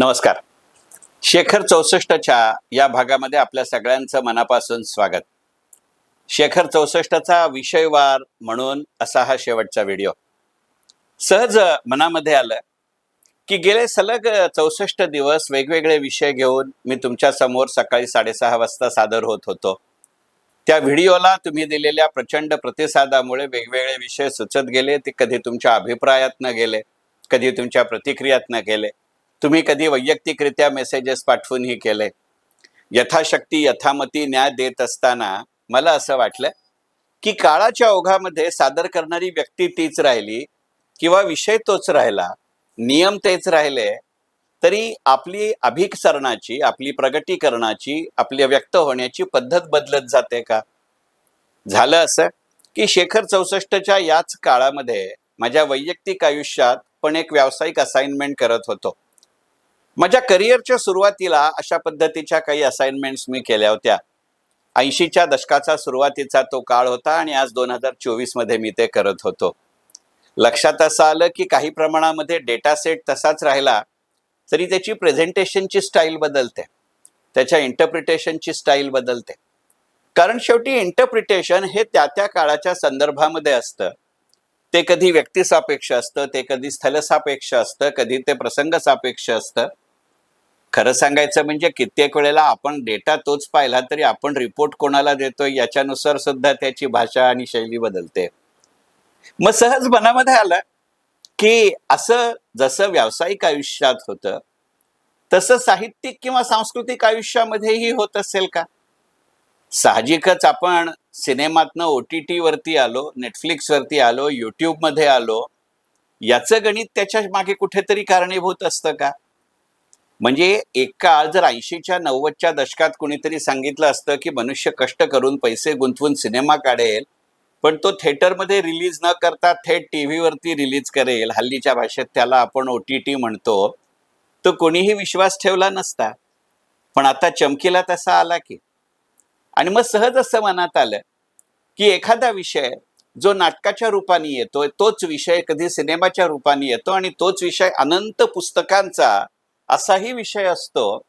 नमस्कार. शेखर चौसष्टच्या या भागामध्ये आपल्या सगळ्यांचं मनापासून स्वागत. शेखर चौसष्टचा विषयवार म्हणून असा हा शेवटचा व्हिडिओ. सहज मनामध्ये आलं की गेले सलग चौसष्ट दिवस वेगवेगळे विषय घेऊन मी तुमच्यासमोर सकाळी साडेसहा वाजता सादर होत होतो. त्या व्हिडिओला तुम्ही दिलेल्या प्रचंड प्रतिसादामुळे वेगवेगळे विषय सुचत गेले ते कधी तुमच्या अभिप्रायातनं गेले कधी तुमच्या प्रतिक्रियातनं गेले. तुम्ही कधी वैयक्तिकरित्या मेसेजेस पाठवूनही केले यथाशक्ती यथामती न्याय देत असताना मला असं वाटलं की काळाच्या ओघामध्ये सादर करणारी व्यक्ती तीच राहिली किंवा विषय तोच राहिला नियम तेच राहिले तरी आपली अभिसरणाची आपली प्रगतीकरणाची आपली व्यक्त होण्याची पद्धत बदलत जाते का? झालं असं की शेखर चौसष्टच्या याच काळामध्ये माझ्या वैयक्तिक आयुष्यात पण एक व्यावसायिक असाइनमेंट करत होतो. माझ्या करिअरच्या सुरुवातीला अशा पद्धतीच्या काही असाइनमेंट्स मी केल्या होत्या. ऐंशीच्या दशकाचा सुरुवातीचा तो काळ होता आणि आज दोन हजार चोवीसमध्ये मी ते करत होतो. लक्षात असं आलं की काही प्रमाणामध्ये डेटा सेट तसाच राहिला तरी त्याची प्रेझेंटेशनची स्टाईल बदलते. त्याच्या इंटरप्रिटेशनची स्टाईल बदलते. कारण शेवटी इंटरप्रिटेशन हे त्या त्या काळाच्या संदर्भामध्ये असतं. ते कधी व्यक्तिसापेक्ष असतं ते कधी स्थलसापेक्ष असतं कधी ते प्रसंगसापेक्ष असतं. खरं सांगायचं म्हणजे कित्येक वेळेला आपण डेटा तोच पाहिला तरी आपण रिपोर्ट कोणाला देतोय याच्यानुसार सुद्धा त्याची भाषा आणि शैली बदलते. मग सहज मनामध्ये आलं की असं जसं व्यावसायिक आयुष्यात होतं तसं साहित्यिक किंवा सांस्कृतिक आयुष्यामध्येही होत असेल का? साहजिकच आपण सिनेमातनं ओ टी टीवरती आलो नेटफ्लिक्सवरती आलो यूट्यूबमध्ये आलो याचं गणित त्याच्यामागे कुठेतरी कारणीभूत असतं का? म्हणजे एक काळ जर ऐंशीच्या नव्वदच्या दशकात कुणीतरी सांगितलं असतं की मनुष्य कष्ट करून पैसे गुंतवून सिनेमा काढेल पण तो थिएटरमध्ये रिलीज न करता थेट टी व्हीवरती रिलीज करेल हल्लीच्या भाषेत त्याला आपण ओ टी टी म्हणतो तो कोणीही विश्वास ठेवला नसता. पण आता चमकीला तसा आला की. आणि मग सहज असं मनात आलं की एखादा विषय जो नाटकाच्या रूपाने येतो तोच विषय कधी सिनेमाच्या रूपाने येतो आणि तोच विषय अनंत पुस्तकांचा असाही विषय असतो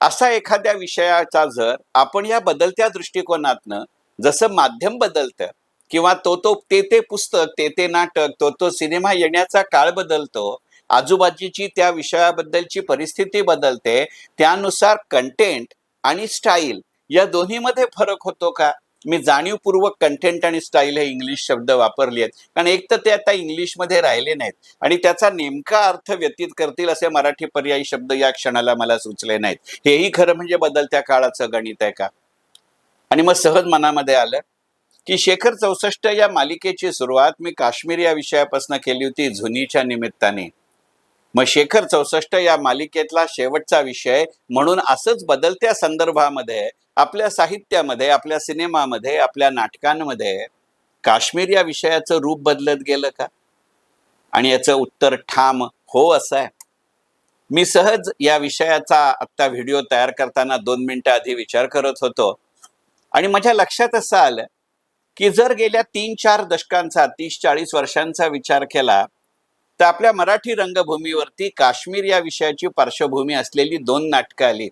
असा एखाद्या विषयाचा जर आपण या बदलत्या दृष्टिकोनातनं जसं माध्यम बदलतं किंवा तो तो ते ते पुस्तक ते ते नाटक तो तो सिनेमा येण्याचा काळ बदलतो आजूबाजूची त्या विषयाबद्दलची परिस्थिती बदलते त्यानुसार कंटेंट आणि स्टाईल या दोन्हीमध्ये फरक होतो का? मी जाणीवपूर्वक कंटेंट आणि स्टाईल हे इंग्लिश शब्द वापरले आहेत. कारण एक तर ते आता इंग्लिशमध्ये राहिले नाहीत. आणि त्याचा नेमका अर्थ व्यतीत करतील असे मराठी पर्यायी शब्द या क्षणाला मला सुचले नाहीत. हेही खरं म्हणजे बदलत्या काळाचं गणित आहे का? आणि मग सहज मनामध्ये आलं की शेखर चौसष्ट या मालिकेची सुरुवात मी काश्मीर या विषयापासून केली होती झुनीच्या निमित्ताने. मग शेखर चौसष्ट या मालिकेतला शेवटचा विषय म्हणून असंच बदलत्या संदर्भामध्ये आपल्या साहित्यामध्ये आपल्या सिनेमामध्ये आपल्या नाटकांमध्ये काश्मीर या विषयाचं रूप बदलत गेलं का? आणि याचं उत्तर ठाम हो असं आहे? मी सहज या विषयाचा आत्ता व्हिडिओ तयार करताना दोन मिनिटं आधी विचार करत होतो. आणि माझ्या लक्षात असं आलं की जर गेल्या तीन चार दशकांचा तीस चाळीस वर्षांचा विचार केला तर आपल्या मराठी रंगभूमीवरती काश्मीर या विषयाची पार्श्वभूमी असलेली दोन नाटकं आली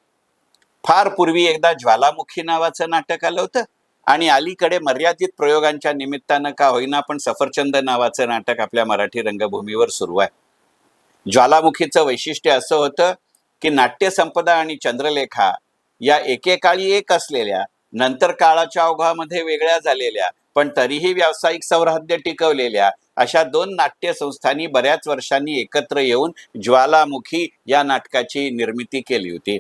फार पूर्वी एकदा ज्वालामुखी नावाचं नाटक आलं होतं. आणि अलीकडे मर्यादित प्रयोगांच्या निमित्तानं का होईना पण सफरचंद नावाचं नाटक आपल्या मराठी रंगभूमीवर सुरू आहे. ज्वालामुखीचं वैशिष्ट्य असं होतं की नाट्यसंपदा आणि चंद्रलेखा या एकेकाळी एक असलेल्या नंतर काळाच्या ओघामध्ये वेगळ्या झालेल्या पण तरीही व्यावसायिक सौहार्द्य टिकवलेल्या अशा दोन नाट्य संस्थांनी बऱ्याच वर्षांनी एकत्र येऊन ज्वालामुखी या नाटकाची निर्मिती केली होती.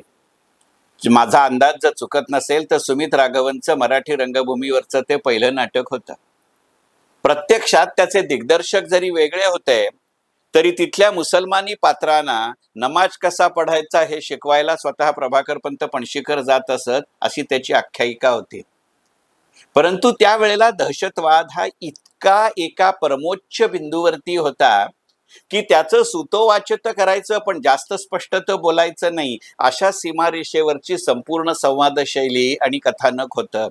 माझा अंदाज जर चुकत नसेल तर सुमित राघवनचं मराठी रंगभूमीवरचं ते पहिलं नाटक होतं. प्रत्यक्षात त्याचे दिग्दर्शक जरी वेगळे होते तरी तिथल्या मुसलमानी पात्रांना नमाज कसा पढायचा हे शिकवायला स्वतः प्रभाकर पंत पणशीकर जात असत अशी त्याची आख्यायिका होती. परंतु त्यावेळेला दहशतवाद हा इतका एका परमोच्च बिंदूवरती होता की त्याचं तर करायचं पण जास्त स्पष्ट तर बोलायचं नाही अशा सीमारेषेवरची संपूर्ण संवाद शैली आणि कथानक होतं.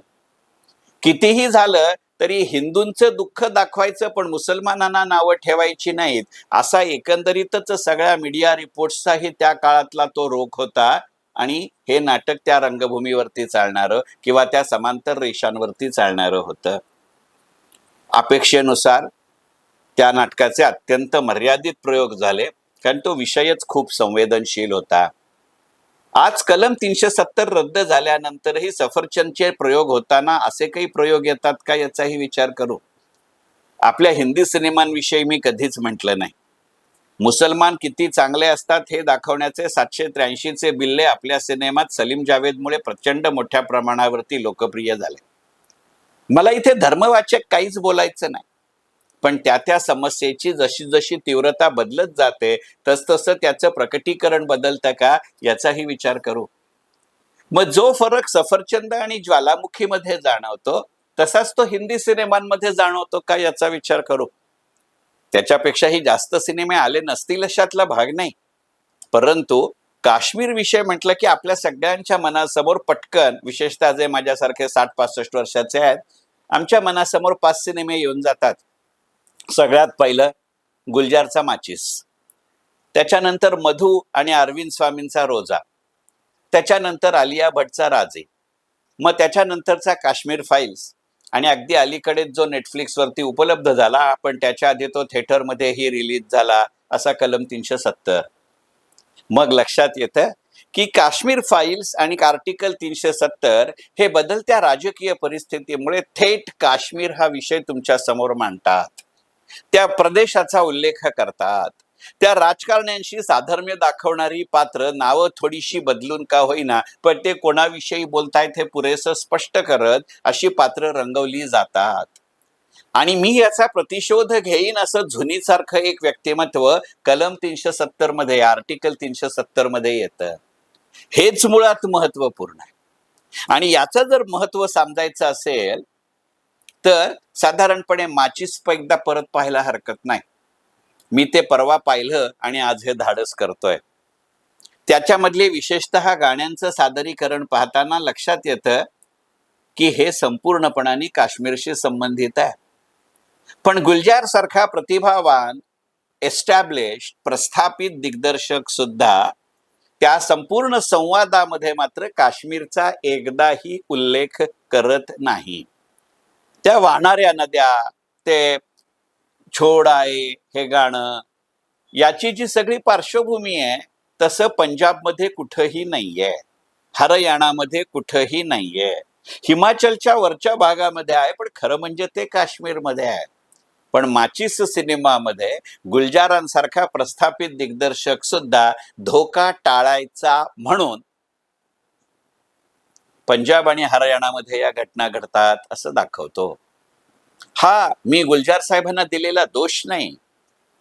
कितीही झालं तरी हिंदूंचं दुःख दाखवायचं पण मुसलमानांना नावं ठेवायची नाहीत. असा एकंदरीतच सगळ्या मीडिया रिपोर्ट्सचाही त्या काळातला तो रोख होता आणि हे नाटक त्या रंगभूमीवरती चालणारं किंवा त्या समांतर रेषांवरती चालणारं होतं. अपेक्षेनुसार त्या नाटकाचे अत्यंत मर्यादित प्रयोग झाले कारण तो विषयच खूप संवेदनशील होता. आज कलम तीनशे सत्तर रद्द झाल्यानंतरही सफरचंदचे प्रयोग होताना असे काही प्रयोग येतात का याचाही विचार करू? आपल्या हिंदी सिनेमांविषयी मी कधीच म्हटलं नाही. मुसलमान किती चांगले असतात हे दाखवण्याचे सातशे त्र्याऐंशीचे बिल्ले आपल्या सिनेमात सलीम जावेदमुळे प्रचंड मोठ्या प्रमाणावरती लोकप्रिय झाले. मला इथे धर्मवाचक काहीच बोलायचं नाही. पण त्या त्या समस्येची जशी जशी तीव्रता बदलत जाते तसतसं त्याचं प्रकटीकरण बदलतं का याचाही विचार करू. मग जो फरक सफरचंद आणि ज्वालामुखीमध्ये जाणवतो तसाच तो हिंदी सिनेमांमध्ये जाणवतो का याचा विचार करू. त्याच्यापेक्षाही जास्त सिनेमे आले नसतील अशातला भाग नाही. परंतु काश्मीर विषय म्हटलं की आपल्या सगळ्यांच्या मनासमोर पटकन विशेषतः जे माझ्यासारखे साठ पासष्ट वर्षाचे आहेत आमच्या मनासमोर पाच सिनेमे येऊन जातात. सगळ्यात पहिलं गुलजारचा माचीस. त्याच्यानंतर मधू आणि अरविंद स्वामींचा रोजा. त्याच्यानंतर आलिया भटचा राजे. मग त्याच्यानंतरचा काश्मीर फाईल्स. आणि अगदी अलीकडेच जो नेटफ्लिक्सवरती उपलब्ध झाला पण त्याच्या आधी तो थिएटरमध्येही रिलीज झाला असा कलम तीनशे सत्तर. मग लक्षात येतं की काश्मीर फाईल्स आणि आर्टिकल तीनशे सत्तर हे बदलत्या राजकीय परिस्थितीमुळे थेट काश्मीर हा विषय तुमच्यासमोर मांडतात. त्या प्रदेशाचा उल्लेख करतात. त्या राजकारण्यांशी साधर्म्य दाखवणारी पात्र नावं थोडीशी बदलून का होईना पण ते कोणाविषयी बोलतायत हे पुरेसं स्पष्ट करत अशी पात्र रंगवली जातात. आणि मी याचा प्रतिशोध घेईन असं झुनीसारखं एक व्यक्तिमत्व कलम तीनशे सत्तरमध्ये आर्टिकल तीनशे सत्तरमध्ये येतं. हेच मुळात महत्त्वपूर्ण आहे. आणि याचं जर महत्त्व समजायचं असेल तर साधारणपणे माचीस एकदा परत पाहायला हरकत नाही. मी ते परवा पाहिलं आणि आज हे धाडस करतोय. त्याच्यामधले विशेषतः गाण्यांचं सादरीकरण पाहताना लक्षात येतं की हे संपूर्णपणाने काश्मीरशी संबंधित आहे. पण गुलजार सारखा प्रतिभावान एस्टॅब्लिश प्रस्थापित दिग्दर्शक सुद्धा त्या संपूर्ण संवादामध्ये मात्र काश्मीरचा एकदाही उल्लेख करत नाही. त्या वाहणाऱ्या नद्या ते छोड आहे हे गाणं याची जी सगळी पार्श्वभूमी आहे तसं पंजाबमध्ये कुठंही नाहीये. हरियाणामध्ये कुठंही नाहीये. हिमाचलच्या वरच्या भागामध्ये आहे पण खरं म्हणजे ते काश्मीरमध्ये आहे. पण माचीस सिनेमामध्ये गुलजारांसारखा प्रस्थापित दिग्दर्शक सुद्धा धोका टाळायचा म्हणून पंजाब आणि हरियाणामध्ये या घटना घडतात असं दाखवतो. हा मी गुलजार साहेबांना दिलेला दोष नाही.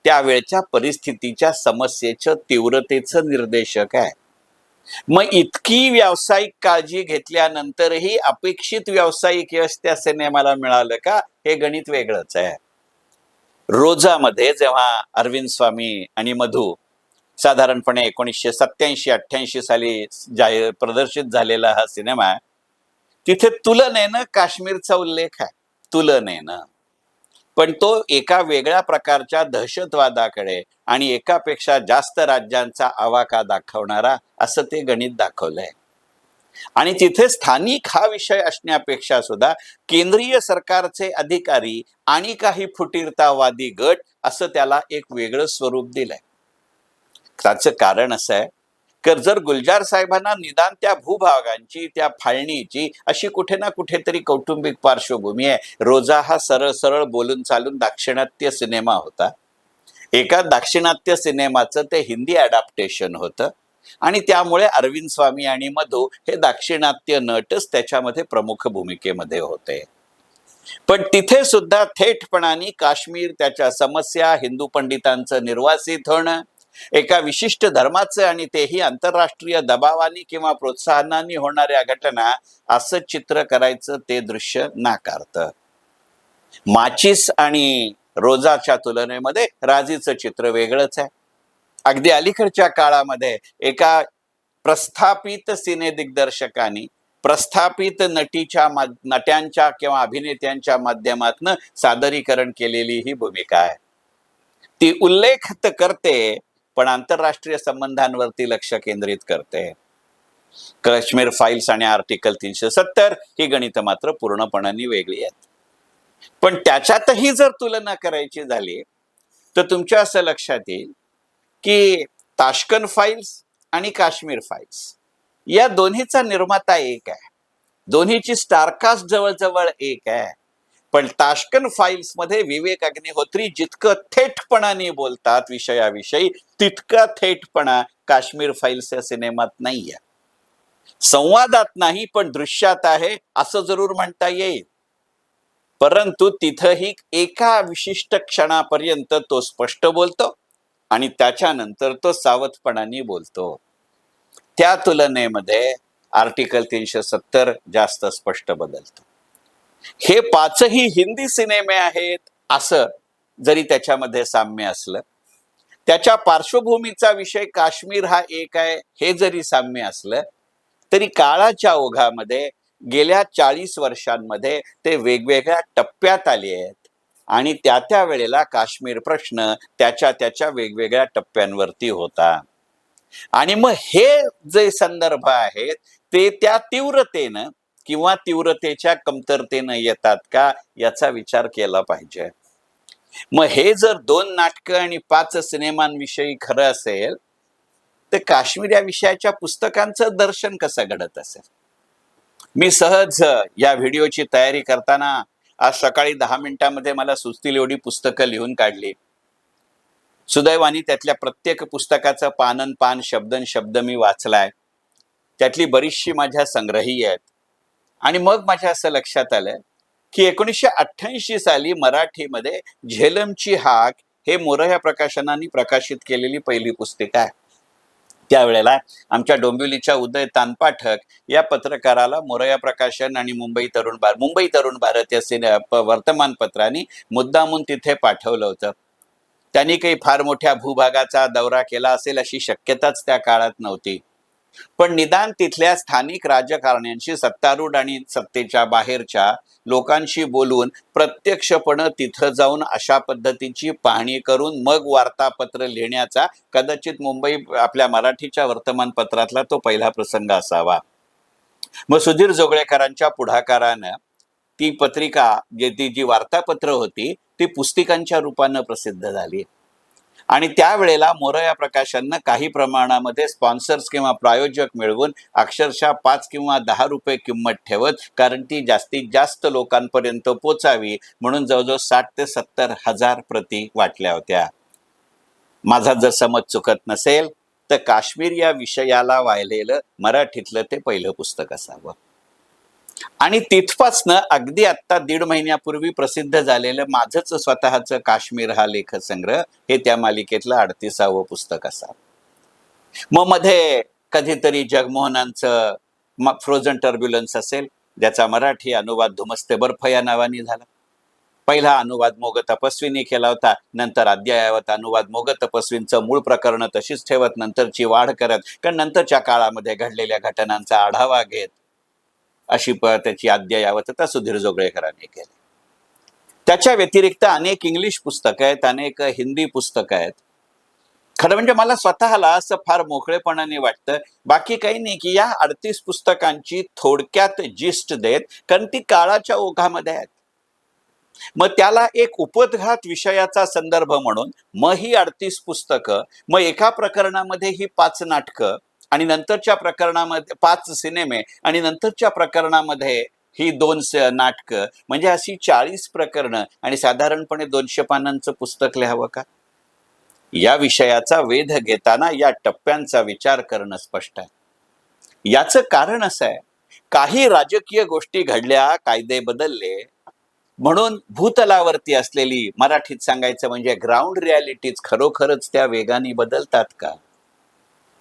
त्यावेळच्या परिस्थितीच्या समस्येचं तीव्रतेचं निर्देशक आहे. मग इतकी व्यावसायिक काळजी घेतल्यानंतरही अपेक्षित व्यावसायिक यश त्या सिनेमाला मिळालं का हे गणित वेगळंच आहे. रोजामध्ये जेव्हा अरविंद स्वामी आणि मधू साधारणपणे एकोणीसशे सत्याऐंशी अठ्ठ्याऐंशी साली जाहीर प्रदर्शित झालेला हा सिनेमा आहे तिथे तुलनेनं काश्मीरचा उल्लेख आहे. तुलनेनं. पण तो एका वेगळ्या प्रकारच्या दहशतवादाकडे आणि एकापेक्षा जास्त राज्यांचा आवाका दाखवणारा असं ते गणित दाखवलंय. आणि तिथे स्थानिक हा विषय असण्यापेक्षा सुद्धा केंद्रीय सरकारचे अधिकारी आणि काही फुटीरतावादी गट असं त्याला एक वेगळं स्वरूप दिलंय. त्याचं कारण असं आहे. तर जर गुलजार साहेबांना निदान त्या भूभागांची त्या फाळणीची अशी कुठे ना कुठेतरी कौटुंबिक पार्श्वभूमी आहे. रोजा हा सरळ सरळ बोलून चालून दाक्षिणात्य सिनेमा होता. एका दाक्षिणात्य सिनेमाचं ते हिंदी अडॅप्टेशन होतं. आणि त्यामुळे अरविंद स्वामी आणि मधू हे दाक्षिणात्य नटच त्याच्यामध्ये प्रमुख भूमिकेमध्ये होते. पण तिथे सुद्धा थेटपणाने काश्मीर त्याच्या समस्या हिंदू पंडितांचं निर्वासित होणं एका विशिष्ट धर्माचं आणि तेही आंतरराष्ट्रीय दबावानी किंवा प्रोत्साहनाने होणाऱ्या घटना असं चित्र करायचं ते दृश्य नाकारतं. माचीस आणि रोजाच्या तुलनेमध्ये राजीचं चित्र वेगळंच आहे. अगदी अलीकडच्या काळामध्ये एका प्रस्थापित सिने दिग्दर्शकांनी प्रस्थापित नटीच्या नट्यांच्या किंवा अभिनेत्यांच्या माध्यमातून सादरीकरण केलेली ही भूमिका आहे. ती उल्लेख करते पण आंतरराष्ट्रीय संबंधांवरती लक्ष केंद्रित करते. काश्मीर फाईल्स आणि आर्टिकल तीनशे सत्तर ही गणित मात्र पूर्णपणाने वेगळी आहेत. पण त्याच्यातही जर तुलना करायची झाली तर तुमच्या असं लक्षात येईल की ताशकन फाईल्स आणि काश्मीर फाईल्स या दोन्हीचा निर्माता एक आहे. दोन्हीची स्टारकास्ट जवळजवळ एक आहे. पण ताशकन फाईल्समध्ये विवेक अग्निहोत्री जितकं थेटपणाने बोलतात विषयाविषयी तितका थेटपणा काश्मीर फाईल्स या सिनेमात नाहीये. संवादात नाही पण दृश्यात आहे असं जरूर म्हणता येईल. परंतु तिथंही एका विशिष्ट क्षणापर्यंत तो स्पष्ट बोलतो आणि त्याच्यानंतर तो सावधपणाने बोलतो. त्या तुलनेमध्ये आर्टिकल तीनशे सत्तर जास्त स्पष्ट बदलतो. हे पाचही हिंदी सिनेमे आहेत असं जरी त्याच्यामध्ये साम्य असलं त्याच्या पार्श्वभूमीचा विषय काश्मीर हा एक आहे हे जरी साम्य असलं तरी काळाच्या ओघामध्ये गेल्या चाळीस वर्षांमध्ये ते वेगवेगळ्या टप्प्यात आले आहेत. आणि त्या त्या वेळेला काश्मीर प्रश्न त्याच्या त्याच्या वेगवेगळ्या टप्प्यांवरती होता. आणि मग हे जे संदर्भ आहेत ते त्या तीव्रतेनं किंवा तीव्रतेच्या कमतरतेनं येतात का याचा विचार केला पाहिजे. मग हे जर दोन नाटकं आणि पाच सिनेमांविषयी खरं असेल तर काश्मीर या विषयाच्या पुस्तकांचं दर्शन कसं घडत असेल? मी सहज या व्हिडिओची तयारी करताना आज सकाळी दहा मिनिटांमध्ये मला सुचतील एवढी पुस्तकं लिहून काढली. सुदैवानी त्यातल्या प्रत्येक पुस्तकाचं पानन पान शब्दन शब्द मी वाचलाय. त्यातली बरीचशी माझ्या संग्रही आहेत. आणि मग माझ्या असं लक्षात आलं की एकोणीसशे अठ्ठ्याऐंशी साली मराठीमध्ये झेलमची हाक हे मोरया प्रकाशनाने प्रकाशित केलेली पहिली पुस्तिका आहे. त्यावेळेला आमच्या डोंबिवलीच्या उदय तानपाठक या पत्रकाराला मोरया प्रकाशन आणि मुंबई तरुण भारत मुंबई तरुण भारत या सिने प- वर्तमानपत्रांनी मुद्दामून तिथे पाठवलं होतं. त्यांनी काही फार मोठ्या भूभागाचा दौरा केला असेल अशी शक्यताच त्या काळात नव्हती. पण निदान तिथल्या स्थानिक राजकारण्यांशी सत्तारूढ आणि सत्तेच्या बाहेरच्या लोकांशी बोलून प्रत्यक्षपणे तिथं जाऊन अशा पद्धतीची पाहणी करून मग वार्तापत्र लिहिण्याचा कदाचित मुंबई आपल्या मराठीच्या वर्तमानपत्रातला तो पहिला प्रसंग असावा. मग सुधीर जोगळेकरांच्या पुढाकारानं ती पत्रिका जे ती जी वार्तापत्र होती ती पुस्तिकांच्या रूपानं प्रसिद्ध झाली. आणि त्यावेळेला मोरया प्रकाशननं काही प्रमाणामध्ये स्पॉन्सर्स किंवा प्रायोजक मिळवून अक्षरशः पाच किंवा दहा रुपये किंमत ठेवत कारण ती जास्तीत जास्त लोकांपर्यंत पोचावी म्हणून जवळजवळ साठ ते सत्तर हजार प्रती वाटल्या होत्या. माझा जर समज चुकत नसेल तर काश्मीर या विषयाला वाहिलेलं मराठीतलं ते पहिलं पुस्तक असावं. आणि तिथपासनं अगदी आत्ता दीड महिन्यापूर्वी प्रसिद्ध झालेलं माझंच स्वतःचं काश्मीर हा लेखसंग्रह हे त्या मालिकेतलं अडतीसावं पुस्तक असावं. मग मध्ये कधीतरी जगमोहनांचं मग फ्रोझन टर्ब्युलन्स असेल ज्याचा मराठी अनुवाद धुमस्ते बर्फ या नावाने झाला. पहिला अनुवाद मोग तपस्वीने केला होता नंतर अद्ययावत अनुवाद मोग तपस्वींचं मूळ प्रकरण तशीच ठेवत नंतरची वाढ करत कारण नंतरच्या काळामध्ये घडलेल्या घटनांचा आढावा घेत अशी त्याची अद्ययावतता सुधीर जोगळेकरांनी केली. त्याच्या व्यतिरिक्त अनेक इंग्लिश पुस्तकं आहेत अनेक हिंदी पुस्तकं आहेत. खरं म्हणजे मला स्वतःला असं फार मोकळेपणाने वाटतं. बाकी काही नाही की या अडतीस पुस्तकांची थोडक्यात जिस्ट देत कारण ती काळाच्या ओघामध्ये आहेत. मग त्याला एक उपदघात विषयाचा संदर्भ म्हणून मग ही अडतीस पुस्तकं मग एका प्रकरणामध्ये ही पाच नाटकं आणि नंतरच्या प्रकरणामध्ये पाच सिनेमे आणि नंतरच्या प्रकरणामध्ये ही दोन नाटकं. म्हणजे अशी चाळीस प्रकरणं आणि साधारणपणे दोनशे पानांचं पुस्तक लिहावं का? या विषयाचा वेध घेताना या टप्प्यांचा विचार करणं स्पष्ट आहे. याचं कारण असं आहे काही राजकीय गोष्टी घडल्या कायदे बदलले म्हणून भूतलावरती असलेली मराठीत सांगायचं म्हणजे ग्राउंड रियालिटीज खरोखरच त्या वेगाने बदलतात का?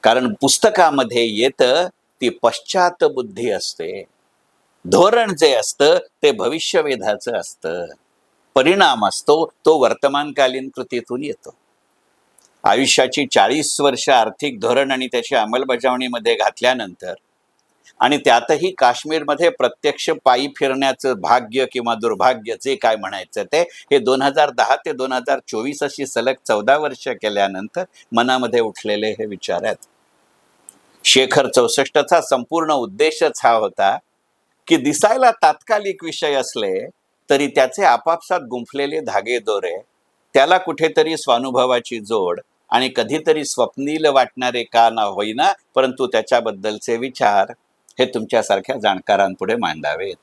कारण पुस्तकामध्ये येतं ती पश्चात बुद्धी असते. धोरण जे असतं ते भविष्यवेधाचं असतं. परिणाम असतो तो वर्तमानकालीन कृतीतून येतो. आयुष्याची चाळीस वर्ष आर्थिक धोरण आणि त्याची अंमलबजावणीमध्ये घातल्यानंतर आणि त्यातही काश्मीरमध्ये प्रत्यक्ष पायी फिरण्याचं भाग्य किंवा दुर्भाग्य जे काय म्हणायचं ते हे दोन हजार दहा ते दोन हजार चोवीस अशी सलग चौदा वर्ष केल्यानंतर मनामध्ये उठलेले हे विचार आहेत. शेखर चौसष्टचा संपूर्ण उद्देशच हा होता की दिसायला तात्कालिक विषय असले तरी त्याचे आपापसात गुंफलेले धागे दोरे त्याला कुठेतरी स्वानुभवाची जोड आणि कधीतरी स्वप्नील वाटणारे का ना होईना परंतु त्याच्याबद्दलचे विचार हे तुमच्यासारख्या जाणकारांपुढे मांडावेत.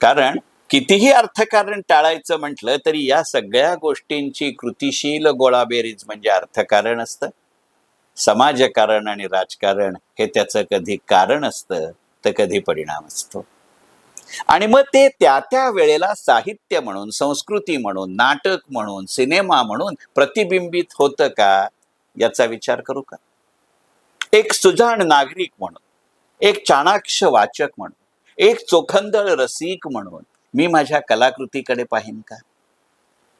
कारण कितीही अर्थकारण टाळायचं म्हटलं तरी या सगळ्या गोष्टींची कृतिशील गोळाबेरीज म्हणजे अर्थकारण असतं. समाजकारण आणि राजकारण हे त्याचं कधी कारण असतं तर कधी परिणाम असतो. आणि मग ते त्या त्या वेळेला साहित्य म्हणून संस्कृती म्हणून नाटक म्हणून सिनेमा म्हणून प्रतिबिंबित होतं का याचा विचार करू का? एक सुजाण नागरिक म्हणून एक चाणाक्ष वाचक म्हणून एक चोखंदळ रसिक म्हणून मी माझ्या कलाकृतीकडे पाहीन का?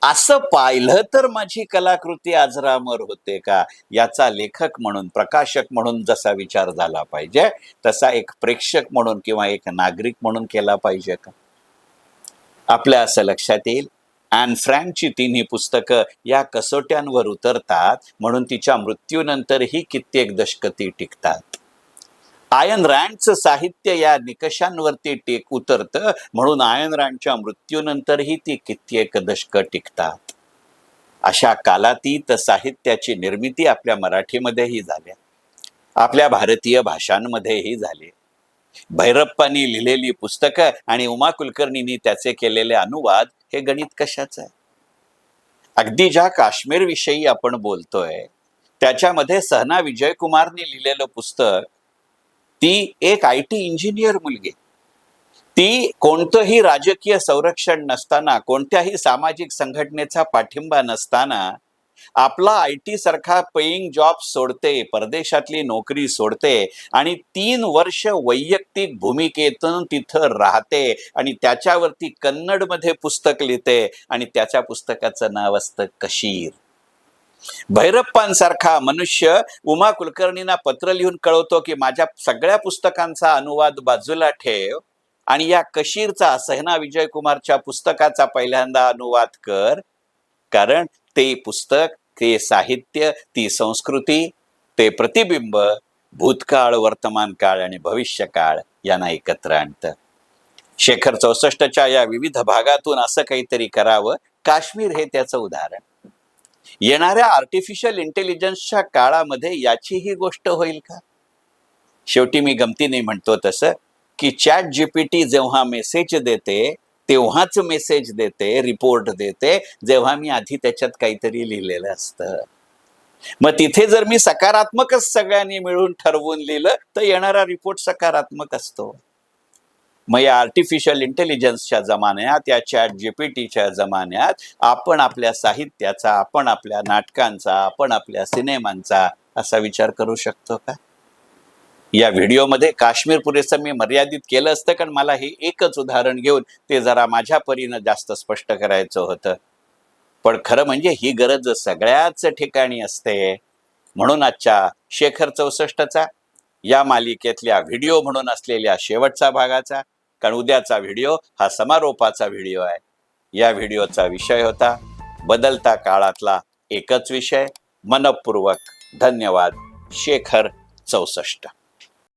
असं पाहिलं तर माझी कलाकृती अजरामर होते का? याचा लेखक म्हणून प्रकाशक म्हणून जसा विचार झाला पाहिजे तसा एक प्रेक्षक म्हणून किंवा एक नागरिक म्हणून केला पाहिजे का? आपल्या असं लक्षात येईल. अँड फ्रँकची तिन्ही पुस्तकं या कसोट्यांवर उतरतात म्हणून तिच्या मृत्यूनंतरही कित्येक दशकती टिकतात. आयन रँडचं साहित्य या निकषांवरती टेक उतरतं. म्हणून आयन रँडच्या मृत्यूनंतरही ती कित्येक दशक टिकतात. अशा कालातीत साहित्याची निर्मिती आपल्या मराठीमध्येही झाल्या. आपल्या भारतीय भाषांमध्येही झाली. भैरप्पांनी लिहिलेली पुस्तकं आणि उमा कुलकर्णींनी त्याचे केलेले अनुवाद हे गणित कशाचं आहे? अगदी ज्या काश्मीर विषयी आपण बोलतोय त्याच्यामध्ये सहना विजयकुमारने लिहिलेलं पुस्तक ती एक आय टी इंजिनियर मुलगी. ती कोणतंही राजकीय संरक्षण नसताना कोणत्याही सामाजिक संघटनेचा पाठिंबा नसताना आपला आय टी सारखा पेईंग जॉब सोडते परदेशातली नोकरी सोडते आणि तीन वर्ष वैयक्तिक भूमिकेतून तिथं राहते आणि त्याच्यावरती कन्नडमध्ये पुस्तक लिहिते आणि त्याच्या पुस्तकाचं नाव असतं कशीर. भैरप्पांसारखा मनुष्य उमा कुलकर्णींना पत्र लिहून कळवतो की माझ्या सगळ्या पुस्तकांचा अनुवाद बाजूला ठेव आणि या कशीरचा सहना विजयकुमारच्या पुस्तकाचा पहिल्यांदा अनुवाद कर. कारण ते पुस्तक ते साहित्य ती संस्कृती ते प्रतिबिंब भूतकाळ वर्तमान काळ आणि भविष्यकाळ यांना एकत्र आणतं. शेखर चौसष्टच्या या विविध भागातून असं काहीतरी करावं. काश्मीर हे त्याचं उदाहरण. येणाऱ्या आर्टिफिशियल इंटेलिजन्सच्या काळामध्ये याची ही गोष्ट होईल का? शेवटी मी गमतीने म्हणतो तसं की चॅट जीपीटी जेव्हा मेसेज देते तेव्हाच मेसेज देते रिपोर्ट देते जेव्हा मी आधी त्याच्यात काहीतरी लिहिलेलं असतं. मग तिथे जर मी सकारात्मकच सगळ्यांनी मिळून ठरवून लिहिलं तर येणारा रिपोर्ट सकारात्मक असतो. मग या आर्टिफिशियल इंटेलिजन्सच्या जमान्यात या चॅट जीपीटीच्या जमान्यात आपण आपल्या साहित्याचा आपण आपल्या नाटकांचा आपण आपल्या सिनेमांचा असा विचार करू शकतो का? या व्हिडिओमध्ये काश्मीर पुरेसं मी मर्यादित केलं असतं कारण मला हे एकच उदाहरण घेऊन ते जरा माझ्या परीनं जास्त स्पष्ट करायचं होतं. पण खरं म्हणजे ही गरज सगळ्याच ठिकाणी असते. म्हणून आजच्या शेखर चौसष्टचा या मालिकेतल्या व्हिडिओ म्हणून असलेल्या शेवटचा भागाचा कारण उद्याचा व्हिडिओ हा समारोपाचा व्हिडिओ आहे. या व्हिडिओचा विषय होता बदलता काळातला एकच विषय मनपूर्वक धन्यवाद शेखर चौसष्ट.